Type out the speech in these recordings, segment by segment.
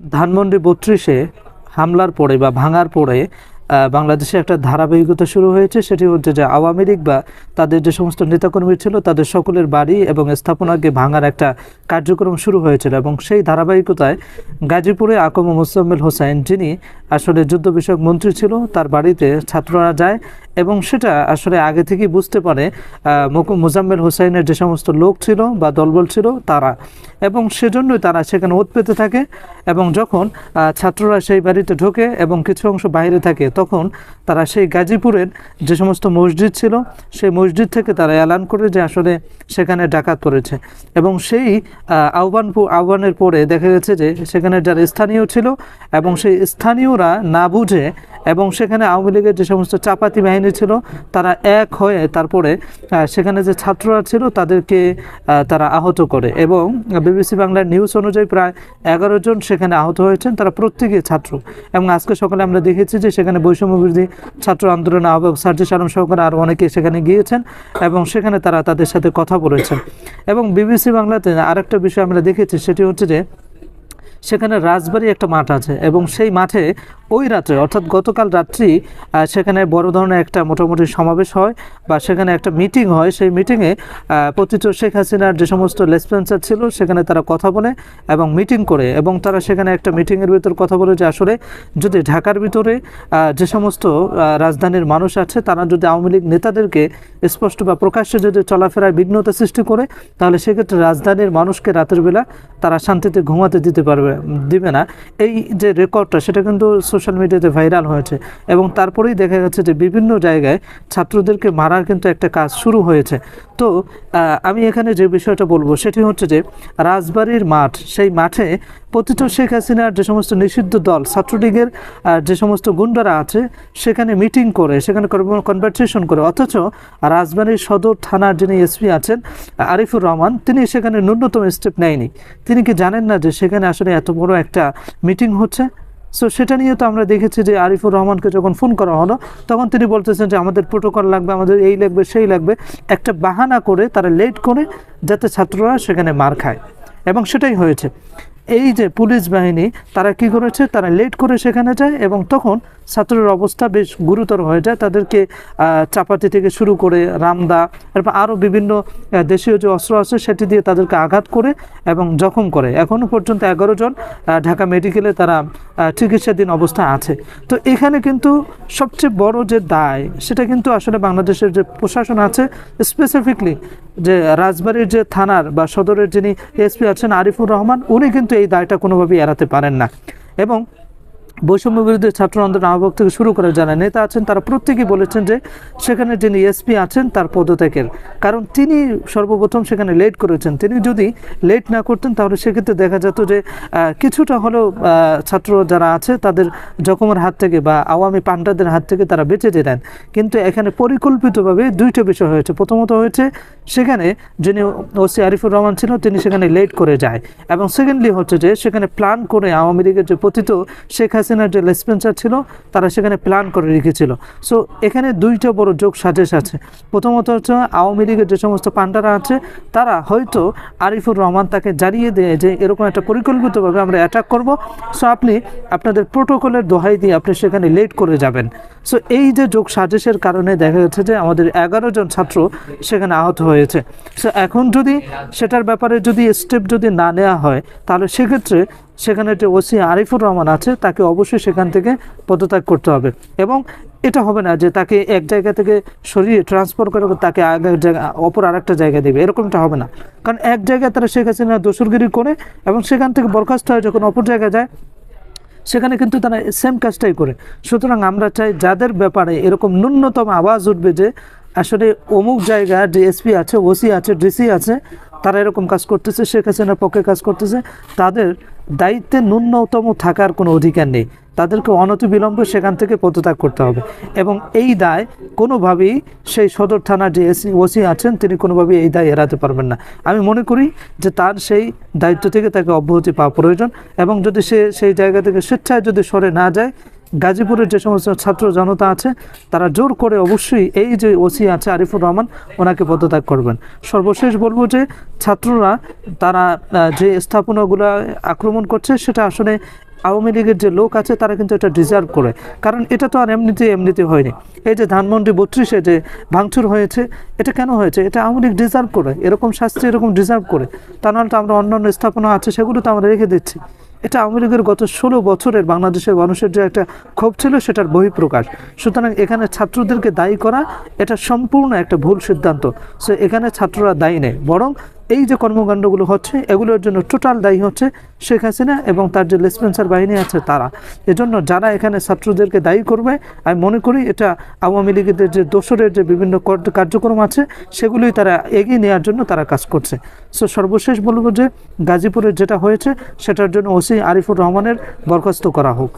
ধানমন্ডি বত্রিশে হামলার পরে বা ভাঙার পরে বাংলাদেশে একটা ধারাবাহিকতা শুরু হয়েছে। সেটি হচ্ছে যে আওয়ামী লীগ বা তাদের যে সমস্ত নেতাকর্মী ছিল, তাদের সকলের বাড়ি এবং স্থাপনাকে ভাঙার একটা কার্যক্রম শুরু হয়েছিল এবং সেই ধারাবাহিকতায় গাজীপুরে আকম মোসাম্মেল হোসেন যিনি আসলে যুদ্ধ বিষয়ক মন্ত্রী ছিল, তার বাড়িতে ছাত্ররা যায় এবং সেটা আসলে আগে থেকেই বুঝতে পারে মোজাম্মেল হোসেনের যে সমস্ত লোক ছিল বা দলবল ছিল তারা। এবং সেজন্যই তারা সেখানে ওত পেতে থাকে এবং যখন ছাত্ররা সেই বাড়িতে ঢোকে এবং কিছু অংশ বাইরে থাকে তখন তারা সেই গাজীপুরের যে সমস্ত মসজিদ ছিল সেই মসজিদ থেকে তারা এলান করে যে আসলে সেখানে ডাকাত করেছে। এবং সেই আহ, আহ্বান আহ্বানের পরে দেখা গেছে যে সেখানে যারা স্থানীয় ছিল এবং সেই স্থানীয়রা না বুঝে এবং সেখানে আওয়ামী লীগের যে সমস্ত চাপাতি বাহিনী ছিল, তারা এক হয়ে তারপরে সেখানে যে ছাত্ররা ছিল তাদেরকে তারা আহত করে এবং বিবিসি বাংলার নিউজ অনুযায়ী প্রায় এগারো জন সেখানে আহত হয়েছেন, তারা প্রত্যেকেই ছাত্র। এবং আজকে সকালে আমরা দেখেছি যে সেখানে বৈষম্য বিরোধী ছাত্র আন্দোলন আহ্বায়ক সার্জি আলম সহকারে আরও অনেকে সেখানে গিয়েছেন এবং সেখানে তারা তাদের সাথে কথা বলেছেন। এবং বিবিসি বাংলাতে আরেকটা বিষয় আমরা দেখেছি, সেটি হচ্ছে যে, সেখানে রাজবাড়ি একটা মাঠ আছে এবং সেই মাঠে ওই রাত্রে, অর্থাৎ গতকাল রাত্রি সেখানে বড় ধরনের একটা মোটামুটি সমাবেশ হয় বা সেখানে একটা মিটিং হয়। সেই মিটিংয়ে পতিত শেখ হাসিনার যে সমস্ত লেসপেন্সার ছিল, সেখানে তারা কথা বলে এবং মিটিং করে এবং তারা সেখানে একটা মিটিংয়ের ভিতর কথা বলে যে, আসলে যদি ঢাকার ভিতরে যে সমস্ত রাজধানীর মানুষ আছে, তারা যদি আওয়ামী লীগ নেতাদেরকে স্পষ্ট বা প্রকাশ্যে যদি চলাফেরায় বিঘ্নতা সৃষ্টি করে, তাহলে সেক্ষেত্রে রাজধানীর মানুষকে রাতের বেলা তারা শান্তিতে ঘুমাতে দিতে পারবে, দিবে না। এই যে রেকর্ডটা, সেটা কিন্তু সোশ্যাল মিডিয়াতে ভাইরাল হয়েছে এবং তারপরেই দেখা যাচ্ছে যে বিভিন্ন জায়গায় ছাত্রদেরকে মারার কিন্তু একটা কাজ শুরু হয়েছে। তো আমি এখানে যে বিষয়টা বলব সেটি হচ্ছে যে রাজবাড়ির মাঠ, সেই মাঠে পতিত শেখ হাসিনার যে সমস্ত নিষিদ্ধ দল, ছাত্রলীগের যে সমস্ত গুন্ডারা আছে, সেখানে মিটিং করে, সেখানে কনভারসেশন করে, অথচ রাজবাড়ির সদর থানার যিনি এসপি আছেন, আরিফুর রহমান, তিনি সেখানে ন্যূনতম স্টেপ নেয়নি। তিনি কি জানেন না যে সেখানে আসলে এত বড় একটা মিটিং হচ্ছে? সো সেটা নিয়ে তো আমরা দেখেছি যে আরিফুর রহমানকে যখন ফোন করা হলো, তখন তিনি বলতেছেন যে আমাদের প্রোটোকল লাগবে, আমাদের এই লাগবে, সেই লাগবে। একটা বাহানা করে তারা লেট করে যাতে ছাত্ররা সেখানে মার খায়। এবং সেটাই হয়েছে। এই যে পুলিশ বাহিনী, তারা কি করেছে? তারা লেট করে সেখানে যায় এবং তখন ছাত্রের অবস্থা বেশ গুরুতর হয়ে যায়। তাদেরকে চাপাতি থেকে শুরু করে রামদা, এরপর আরও বিভিন্ন দেশীয় যে অস্ত্র আছে, সেটি দিয়ে তাদেরকে আঘাত করে এবং জখম করে। এখনও পর্যন্ত এগারো জন ঢাকা মেডিকেলে তারা চিকিৎসাধীন অবস্থা আছে। তো এখানে কিন্তু সবচেয়ে বড় যে দায়, সেটা কিন্তু আসলে বাংলাদেশের যে প্রশাসন আছে স্পেসিফিকলি যে রাজবাড়ির যে থানার বা সদরের যিনি এসপি আছেন আরিফুর রহমান, উনি কিন্তু এই দায়টা কোনোভাবেই এড়াতে পারেন না। এবং বৈষম্য বিরোধী ছাত্র আন্দোলন আহ্বায়ক থেকে শুরু করে যারা নেতা আছেন, তারা প্রত্যেকেই বলেছেন যে সেখানে যিনি এসপি আছেন, তার পদত্যাগের। কারণ তিনি সর্বপ্রথম সেখানে লেট করেছেন। তিনি যদি লেট না করতেন, তাহলে সেক্ষেত্রে দেখা যেত যে কিছুটা হলেও ছাত্র যারা আছে, তাদের জখমের হাত থেকে বা আওয়ামী পান্ডাদের হাত থেকে তারা বেঁচে যেতেন। কিন্তু এখানে পরিকল্পিতভাবে দুইটা বিষয় হয়েছে। প্রথমত হয়েছে, সেখানে যিনি ওসি আরিফুর রহমান ছিল, তিনি সেখানে লেট করে যায়। এবং সেকেন্ডলি হচ্ছে যে, সেখানে প্ল্যান করে আওয়ামী লীগের যে পতিত শেখ হাসিনার যে লেসপেন্সার ছিল, তারা সেখানে প্ল্যান করে রেখেছিল। সো এখানে দুইটা বড় যোগ সাজেশ আছে। প্রথমত হচ্ছে, আওয়ামী লীগের যে সমস্ত পান্ডারা আছে, তারা হয়তো আরিফুর রহমান তাকে জানিয়ে দেয় যে, এরকম একটা পরিকল্পিতভাবে আমরা অ্যাটাক করব। সো আপনি আপনাদের প্রোটোকলের দোহাই দিয়ে আপনি সেখানে লেট করে যাবেন। সো এই যে যোগ সাজেশের কারণে দেখা যাচ্ছে যে, আমাদের এগারো জন ছাত্র সেখানে আহত হয়েছে। সো এখন যদি সেটার ব্যাপারে যদি স্টেপ যদি না নেওয়া হয়, তাহলে সেক্ষেত্রে সেখানে যে ওসি আরিফুর রহমান আছে তাকে অবশ্যই সেখান থেকে পদত্যাগ করতে হবে। এবং এটা হবে না যে তাকে এক জায়গা থেকে সরিয়ে ট্রান্সফার করে তাকে আগে এক জায়গা অপর আরেকটা জায়গায় দেবে। এরকমটা হবে না। কারণ এক জায়গায় তারা শেখ হাসিনা দোসরগিরি করে এবং সেখান থেকে বরখাস্ত হয় যখন অপর জায়গায় যায় সেখানে কিন্তু তারা সেম কাজটাই করে। সুতরাং আমরা চাই যাদের ব্যাপারে এরকম ন্যূনতম আওয়াজ উঠবে যে আসলে অমুক জায়গার যে এসপি আছে ওসি আছে ডিসি আছে তারা এরকম কাজ করতেছে, শেখ হাসিনার পক্ষে কাজ করতেছে, তাদের দায়িত্বে ন্যূনতম থাকার কোনো অধিকার নেই। তাদেরকে অনতিবিলম্বে সেখান থেকে পদত্যাগ করতে হবে। এবং এই দায় কোনোভাবেই সেই সদর থানার যে এসি ওসি আছেন, তিনি কোনোভাবেই এই দায় এড়াতে পারবেন না। আমি মনে করি যে তার সেই দায়িত্ব থেকে তাকে অব্যাহতি পাওয়া প্রয়োজন এবং যদি সে সেই জায়গা থেকে স্বেচ্ছায় যদি সরে না যায় গাজীপুরের যে সমস্ত ছাত্র জনতা আছে, তারা জোর করে অবশ্যই এই যে ওসি আছে আরিফুর রহমান, ওনাকে পদত্যাগ করবেন। সর্বশেষ বলব যে, ছাত্ররা, তারা যে স্থাপনাগুলো আক্রমণ করছে, সেটা আসলে আওয়ামী লীগের যে লোক আছে, তারা কিন্তু এটা ডিজার্ভ করে। কারণ এটা তো আর এমনিতে এমনিতে হয়নি। এই যে ধানমন্ডি বত্রিশে যে ভাঙচুর হয়েছে, এটা কেন হয়েছে? এটা আওয়ামী লীগ ডিজার্ভ করে। এরকম শাস্তি, এরকম ডিজার্ভ করে। তা নাহলে তো আমরা অন্যান্য স্থাপনা আছে, সেগুলো তো আমরা রেখে দিচ্ছি। এটা আওয়ামী লীগের গত ষোলো বছরের বাংলাদেশের মানুষের যে একটা ক্ষোভ ছিল সেটার বহিঃপ্রকাশ। সুতরাং এখানে ছাত্রদেরকে দায়ী করা, এটা সম্পূর্ণ একটা ভুল সিদ্ধান্ত। সো এখানে ছাত্ররা দায়ী নেই। বরং এই যে কর্মকাণ্ডগুলো হচ্ছে, এগুলোর জন্য টোটাল দায়ী হচ্ছে শেখ হাসিনা এবং তার যে লেসপেন্সার বাহিনী আছে তারা। এজন্য যারা এখানে ছাত্রদেরকে দায়ী করবে, আমি মনে করি এটা আওয়ামী লীগের যে দোসরের যে বিভিন্ন কর- কার্যক্রম আছে, সেগুলোই তারা এগিয়ে নেওয়ার জন্য তারা কাজ করছে। সো সর্বশেষ বলব যে গাজীপুরের যেটা হয়েছে, সেটার জন্য ওসি আরিফুর রহমানের বরখাস্ত করা হোক।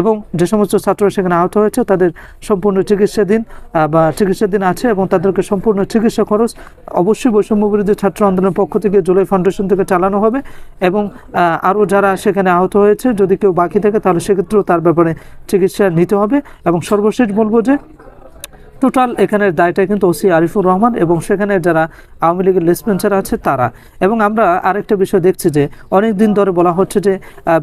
এবং যে সমস্ত ছাত্ররা সেখানে আহত হয়েছে, তাদের সম্পূর্ণ চিকিৎসাধীন বা চিকিৎসাধীন আছে এবং তাদেরকে সম্পূর্ণ চিকিৎসা খরচ, অবশ্যই বৈষম্য বিরোধী ছাত্র আন্দোলনের পক্ষ থেকে জুলাই ফাউন্ডেশন থেকে চালানো হবে এবং আরও যারা সেখানে আহত হয়েছে, যদি কেউ বাকি থাকে, তাহলে সেক্ষেত্রেও তার ব্যাপারে চিকিৎসা নিতে হবে এবং সর্বশেষ বলব যে টোটাল এখানের দায়টা কিন্তু ওসি আরিফুর রহমান এবং সেখানে যারা আওয়ামী লীগের লেসপেন্সার আছে তারা। এবং আমরা আরেকটা বিষয় দেখছি যে অনেক দিন ধরে বলা হচ্ছে যে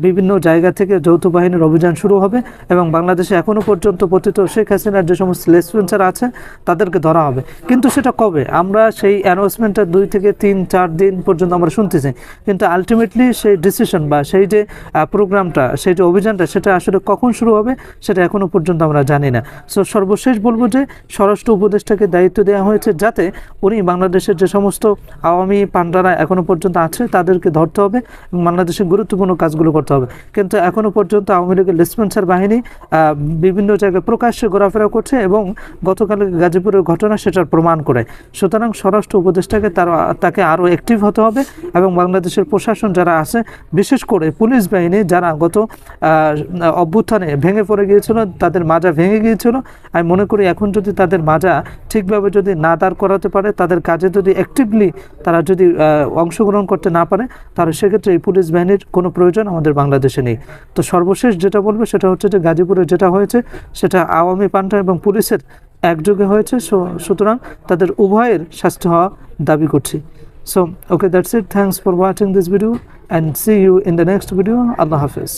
বিভিন্ন জায়গা থেকে যৌথ বাহিনীর অভিযান শুরু হবে এবং বাংলাদেশে এখনও পর্যন্ত পতিত শেখ হাসিনার যে সমস্ত লেসপেন্সার আছে, তাদেরকে ধরা হবে। কিন্তু সেটা কবে? আমরা সেই অ্যানাউন্সমেন্টটা দুই থেকে তিন, চার দিন পর্যন্ত আমরা শুনতেছি। কিন্তু আলটিমেটলি সেই ডিসিশন বা সেই যে প্রোগ্রামটা সেই যে অভিযানটা, সেটা আসলে কখন শুরু হবে, সেটা এখনও পর্যন্ত আমরা জানি না। সো সর্বশেষ বলব যে স্বরাষ্ট্র উপদেষ্টাকে দায়িত্ব দেওয়া হয়েছে যাতে উনি বাংলাদেশের যে সমস্ত আওয়ামী পান্ডারা এখনও পর্যন্ত আছে, তাদেরকে ধরতে হবে বাংলাদেশের গুরুত্বপূর্ণ কাজগুলো করতে হবে। কিন্তু এখনও পর্যন্ত আওয়ামী লীগের লেসপেন্সার বাহিনী বিভিন্ন জায়গায় প্রকাশ্যে ঘোরাফেরা করছে এবং গতকাল গাজীপুরের ঘটনা সেটার প্রমাণ করে। সুতরাং স্বরাষ্ট্র উপদেষ্টাকে তার, তাকে আরও অ্যাক্টিভ হতে হবে এবং বাংলাদেশের প্রশাসন যারা আছে, বিশেষ করে পুলিশ বাহিনী যারা গত অভ্যুত্থানে ভেঙে পড়ে গিয়েছিল, তাদের মাজা ভেঙে গিয়েছিল। আমি মনে করি এখন যদি তাদের মাজা ঠিকভাবে যদি না দাঁড় করাতে পারে, তাদের কাজে যদি অ্যাক্টিভলি তারা যদি অংশগ্রহণ করতে না পারে, তাহলে সেক্ষেত্রে এই পুলিশ বাহিনীর কোনো প্রয়োজন আমাদের বাংলাদেশে নেই। তো সর্বশেষ যেটা বলব সেটা হচ্ছে যে গাজীপুরে যেটা হয়েছে, সেটা আওয়ামী পান্ডা এবং পুলিশের একযোগে হয়েছে। সুতরাং তাদের উভয়ের শাস্তি হওয়া দাবি করছি। So, okay that's it thanks for watching this video and see you in the next video Allah Hafiz.